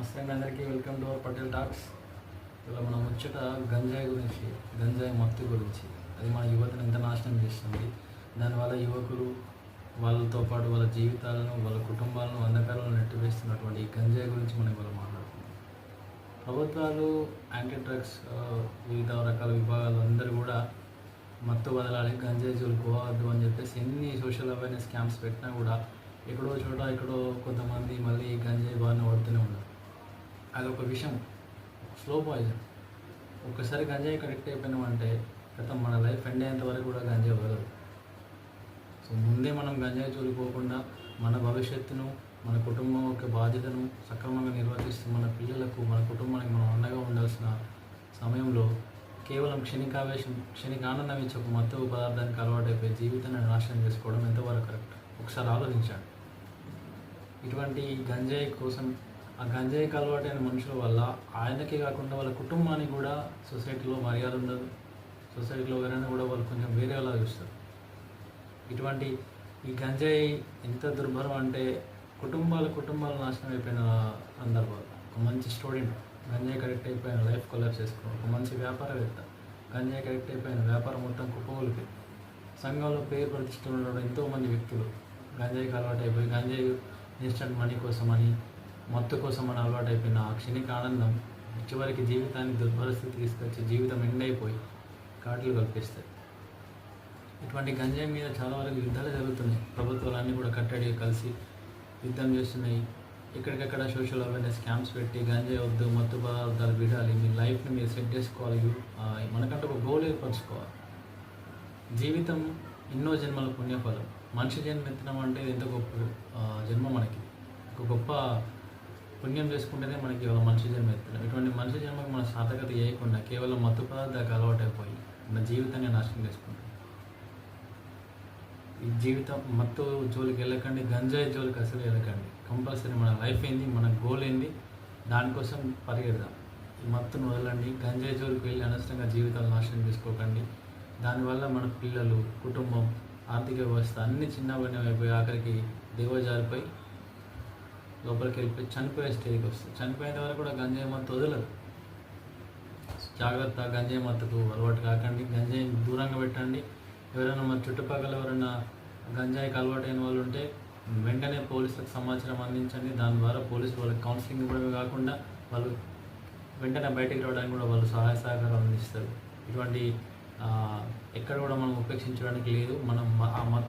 నమస్తే అండి అందరికీ welcome to our Patel talks. ఇలా మనం ముచ్చట గంజాయి గురించి గంజాయి మత్తు గురించి అది మన యువతను ఎంత నాశనం చేస్తుంది. దానివల్ల యువకులు వాళ్ళతో పాటు వాళ్ళ జీవితాలను వాళ్ళ కుటుంబాలను అంధకారంలో నెట్టివేస్తున్నటువంటి ఈ గంజాయి గురించి మనం ఇవాళ మాట్లాడుతున్నాం ప్రభుత్వాలు యాంటీ డ్రగ్స్ వివిధ రకాల విభాగాలు అందరూ కూడా మత్తు వదలాలి గంజాయి జోలుకోవద్దు అని చెప్పేసి ఎన్ని సోషల్ అవేర్నెస్ క్యాంప్స్ పెట్టినా కూడా ఎక్కడో చోట ఎక్కడో కొంతమంది మళ్ళీ గంజాయి బాగానే వాడుతూనే ఉన్నారు. అది ఒక విషయం. స్లో పాయిజన్ ఒక్కసారి గంజాయి కరెక్ట్ అయిపోయినామంటే గతం మన లైఫ్ ఎండ్ అయ్యేంత వరకు కూడా గంజాయి వదలదు సో ముందే మనం గంజాయి చూలిపోకుండా మన భవిష్యత్తును మన కుటుంబం యొక్క బాధ్యతను సక్రమంగా నిర్వర్తిస్తూ మన పిల్లలకు మన కుటుంబానికి మనం అండగా ఉండాల్సిన సమయంలో కేవలం క్షణికావేశం క్షణిక ఆనందం ఇచ్చే ఒక మత్తు పదార్థానికి అలవాటైపోయి జీవితాన్ని నాశనం చేసుకోవడం ఎంతవరకు కరెక్ట్? ఒకసారి ఆలోచించండి. ఇటువంటి గంజాయి కోసం ఆ గంజాయికి అలవాటైన మనుషుల వల్ల ఆయనకే కాకుండా వాళ్ళ కుటుంబానికి కూడా సొసైటీలో మర్యాద ఉండదు. సొసైటీలో ఎవరైనా కూడా వాళ్ళు కొంచెం వేరేలా చూస్తారు. ఇటువంటి ఈ గంజాయి ఎంత దుర్భరం అంటే కుటుంబాల కుటుంబాలు నాశనం అయిపోయిన సందర్భాలు. ఒక మంచి స్టూడెంట్ గంజాయి కరెక్ట్ అయిపోయిన లైఫ్ కొలాప్స్ చేసుకున్నాడు. ఒక మంచి వ్యాపారవేత్త గంజాయి కరెక్ట్ అయిపోయిన వ్యాపారం మొత్తం కుప్పగొలిపి సంఘంలో పేరు ప్రతిష్టలు ఉన్న ఎంతోమంది వ్యక్తులు గంజాయికి అలవాటు అయిపోయి గంజాయి ఇన్స్టెంట్ మనీ కోసమని మత్తు కోసం అని అలవాటైపోయిన ఆ క్షణిక ఆనందం చివరికి జీవితాన్ని దుర్పరిస్థితి తీసుకొచ్చి జీవితం ఎండ్ అయిపోయి కాట్లు కల్పిస్తాయి. ఇటువంటి గంజాయి మీద చాలా వరకు యుద్ధాలు జరుగుతున్నాయి. ప్రభుత్వాలన్నీ కూడా కట్టడి కలిసి యుద్ధం చేస్తున్నాయి. ఎక్కడికక్కడ సోషల్ అవేర్నెస్ క్యాంప్స్ పెట్టి గంజాయి వద్దు మత్తు పదార్థాలు విడాలి మీ లైఫ్ని మీరు సెట్ చేసుకోవాలి. మనకంటే ఒక గోల్ ఏర్పరచుకోవాలి. జీవితం ఎన్నో జన్మల పుణ్యఫలం. మనిషి జన్మ ఎత్తడం అంటే ఎంత గొప్ప జన్మ మనకి. ఒక గొప్ప పుణ్యం చేసుకుంటేనే మనకి ఒక మనిషి జన్మ ఎత్తడం ఇటువంటి మనిషి జన్మకు మన సార్థకత చేయకుండా కేవలం మత్తు పదార్థాలకు అలవాటైపోయి మన జీవితాన్ని నాశనం చేసుకుంటాం. ఈ జీవితం మత్తు జోలికి వెళ్ళకండి గంజాయి జోలికి అసలు వెళ్ళకండి. కంపల్సరీ మన లైఫ్ ఏంది మన గోల్ ఏంది దానికోసం పరిగెడదాం. ఈ మత్తును వదలండి గంజాయి జోలికి వెళ్ళి అనవసరంగా జీవితాలు నాశనం చేసుకోకండి. దానివల్ల మన పిల్లలు కుటుంబం ఆర్థిక వ్యవస్థ అన్ని చిన్నబడిన అయిపోయి ఆఖరికి దిగజారిపోయి లోపలికి వెళ్ళిపోయి చనిపోయే స్టేజ్కి వస్తుంది. చనిపోయిన వరకు కూడా గంజాయి మత్తు వదలదు. జాగ్రత్త గంజాయి మత్తుకు అలవాటు కాకండి. గంజాయి దూరంగా పెట్టండి. ఎవరైనా మన చుట్టుపక్కల ఎవరైనా గంజాయికి అలవాటైన వాళ్ళు ఉంటే వెంటనే పోలీసులకు సమాచారం అందించండి. దాని ద్వారా పోలీసులు వాళ్ళకి కౌన్సిలింగ్ ఇవ్వడమే కాకుండా వాళ్ళు వెంటనే బయటకు రావడానికి కూడా వాళ్ళు సహాయ సహకారం అందిస్తారు. ఇటువంటి ఎక్కడ కూడా మనం ఉపేక్షించడానికి లేదు. మనం ఆ